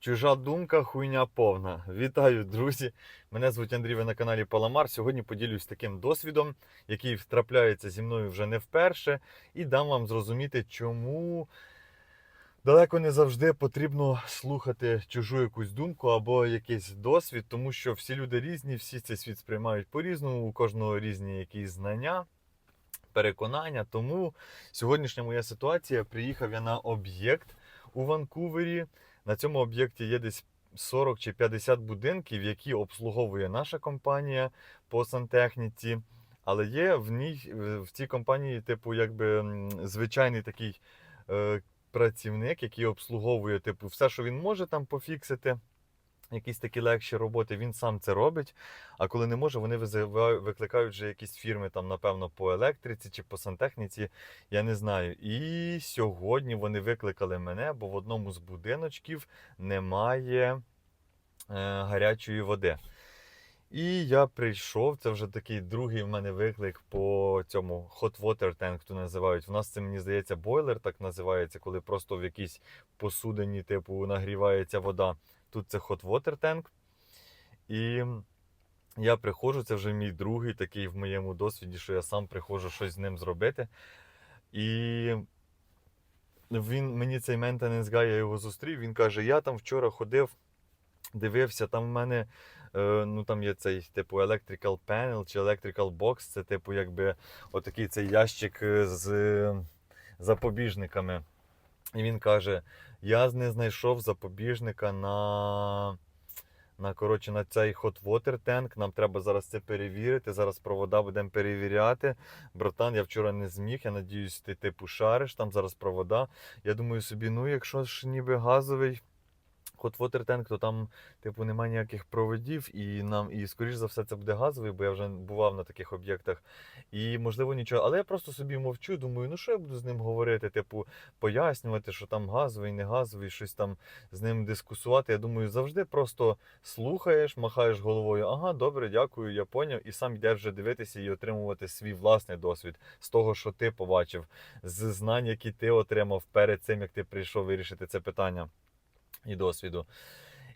Чужа думка, хуйня повна. Вітаю, друзі! Мене звуть Андрій, ви на каналі Паламар. Сьогодні поділюсь таким досвідом, який трапляється зі мною вже не вперше, і дам вам зрозуміти, чому далеко не завжди потрібно слухати чужу якусь думку або якийсь досвід, тому що всі люди різні, всі цей світ сприймають по-різному, у кожного різні якісь знання. Переконання, тому сьогоднішня моя ситуація приїхав я на об'єкт у Ванкувері. На цьому об'єкті є десь 40 чи 50 будинків, які обслуговує наша компанія по сантехніці. Але є в ній в цій компанії, типу, якби звичайний такий е, працівник, який обслуговує, типу, все, що він може там пофіксити. Якісь такі легші роботи, він сам це робить. А коли не може, вони викликають вже якісь фірми, там, напевно, по електриці чи по сантехніці, я не знаю. І сьогодні вони викликали мене, бо в одному з будиночків немає е, гарячої води. І я прийшов, це вже такий другий в мене виклик по цьому hot water tank, то називають. У нас це, мені здається, бойлер так називається, коли просто в якійсь посудині, типу, нагрівається вода. Тут це hot water tank. І я приходжу, це вже мій другий такий в моєму досвіді, що я сам приходжу щось з ним зробити. І він мені цей ментененс гай, я його зустрів. Він каже: Я там вчора ходив, дивився, там в мене. е, Ну, там є цей типу electrical panel чи electrical box, це типу якби отакий цей ящик е, з е, запобіжниками. І він каже: Я не знайшов запобіжника на, на, коротше, на цей hot water tank. Нам треба зараз це перевірити. Зараз провода будемо перевіряти. Братан, я вчора не зміг. Я надіюсь, ти типу шариш, там зараз провода. Я думаю собі, ну якщо ж ніби газовий. Hot Water Tank, то там, типу, немає ніяких проводів, і нам, і скоріш за все, це буде газовий, бо я вже бував на таких об'єктах. І можливо нічого. Але я просто собі мовчу, думаю, ну що я буду з ним говорити, типу, пояснювати, що там газовий, не газовий, щось там з ним дискусувати. Я думаю, завжди просто слухаєш, махаєш головою, ага, добре, дякую, я поняв, і сам йдеш вже дивитися і отримувати свій власний досвід з того, що ти побачив, з знань, які ти отримав перед цим, як ти прийшов вирішити це питання і досвіду.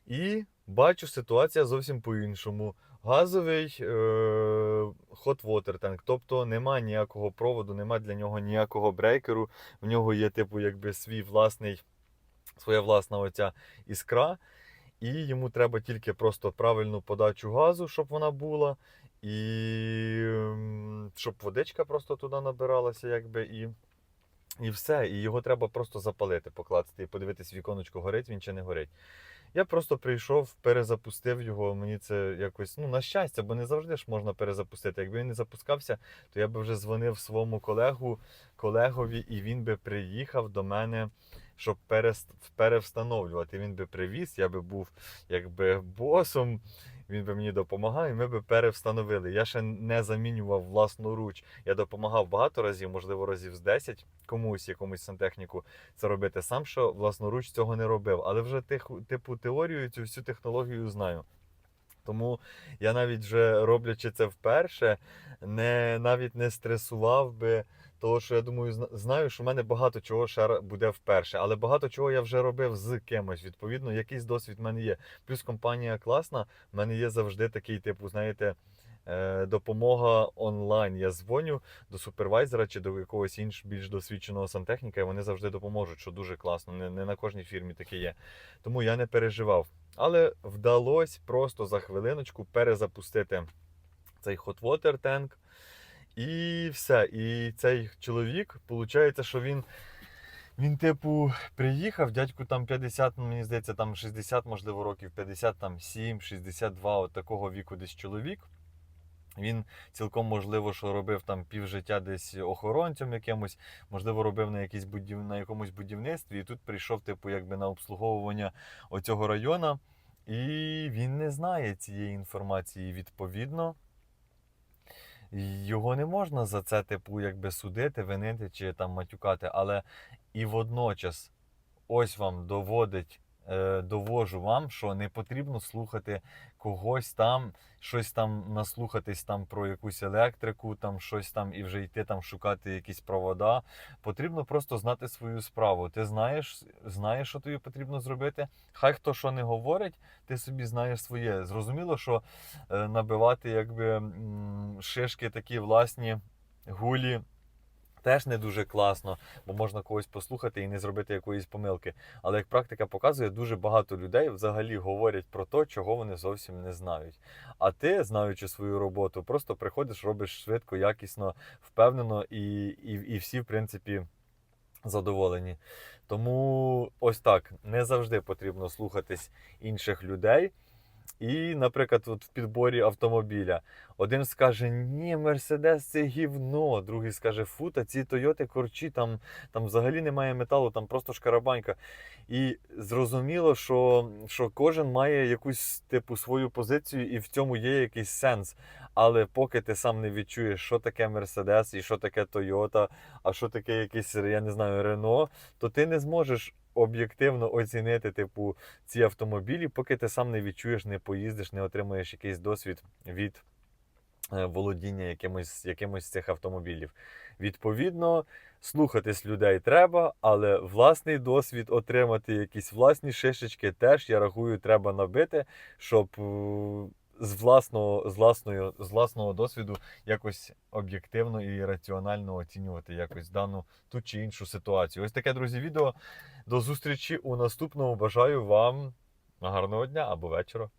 І бачу, ситуація зовсім по-іншому. Газовий е- water tank, тобто нема ніякого проводу, нема для нього ніякого брейкеру. В нього є, типу, якби свій власний, своя власна оця іскра. І йому треба тільки просто правильну подачу газу, щоб вона була, і щоб водичка просто туди набиралася, якби і. І все, і його треба просто запалити, покласти і подивитись, віконечко горить він чи не горить. Я просто прийшов, перезапустив його. Мені це якось, ну, на щастя, бо не завжди ж можна перезапустити. Якби він не запускався, то я би вже дзвонив своєму колегу, колегові, і він би приїхав до мене, щоб перевстановлювати. Він би привіз, я би був якби босом. Він би мені допомагав, і ми би перевстановили. Я ще не замінював власноруч. Я допомагав багато разів, можливо, разів з 10 комусь, якомусь сантехніку це робити. Сам що власноруч цього не робив. Але вже типу теорію, цю всю технологію знаю. Тому я навіть вже роблячи це вперше, не, навіть не стресував би. Того, що я думаю, знаю, що в мене багато чого ще буде вперше, але багато чого я вже робив з кимось. Відповідно, якийсь досвід в мене є. Плюс компанія класна, в мене є завжди такий, типу, знаєте, е, допомога онлайн. Я дзвоню до супервайзера чи до якогось іншого більш досвідченого сантехніка, і вони завжди допоможуть, що дуже класно. Не, не на кожній фірмі таке є. Тому я не переживав. Але вдалося просто за хвилиночку перезапустити цей hot water tank. І все. І цей чоловік, виходить, що він. Він, типу, приїхав, дядьку там 50, ну, мені здається, там 60, можливо, років, 50, там 7, 62, от такого віку десь чоловік. Він цілком можливо, що робив там півжиття десь охоронцем якимось, можливо, робив на, будів... на якомусь будівництві, і тут прийшов, типу, якби на обслуговування оцього району. І він не знає цієї інформації. Відповідно, його не можна за це, типу, якби судити, винити чи там матюкати, але і водночас ось вам доводить довожу вам, що не потрібно слухати когось там, щось там наслухатись там про якусь електрику, там щось там і вже йти там шукати якісь провода. Потрібно просто знати свою справу. Ти знаєш, знаєш, що тобі потрібно зробити. Хай хто що не говорить, ти собі знаєш своє. Зрозуміло, що е, набивати якби шишки такі власні гулі. Теж не дуже класно, бо можна когось послухати і не зробити якоїсь помилки. Але як практика показує, дуже багато людей взагалі говорять про те, чого вони зовсім не знають. А ти, знаючи свою роботу, просто приходиш, робиш швидко, якісно, впевнено, і, і, і всі, в принципі, задоволені. Тому ось так не завжди потрібно слухатись інших людей. І, наприклад, от в підборі автомобіля один скаже: Ні, Мерседес це гівно, другий скаже, фу, та ці Тойоти корчі, там, там взагалі немає металу, там просто шкарабанька. І зрозуміло, що, що кожен має якусь типу свою позицію, і в цьому є якийсь сенс. Але поки ти сам не відчуєш, що таке Мерседес і що таке Тойота, а що таке якийсь, я не знаю, Рено, то ти не зможеш об'єктивно оцінити, типу, ці автомобілі, поки ти сам не відчуєш, не поїздиш, не отримаєш якийсь досвід від е, володіння якимось, якимось з цих автомобілів. Відповідно, слухатись людей треба, але власний досвід отримати, якісь власні шишечки теж, я рахую, треба набити, щоб е, з власного, з, власної, з власного досвіду якось об'єктивно і раціонально оцінювати якось дану ту чи іншу ситуацію. Ось таке, друзі, відео. До зустрічі у наступному. Бажаю вам гарного дня або вечора.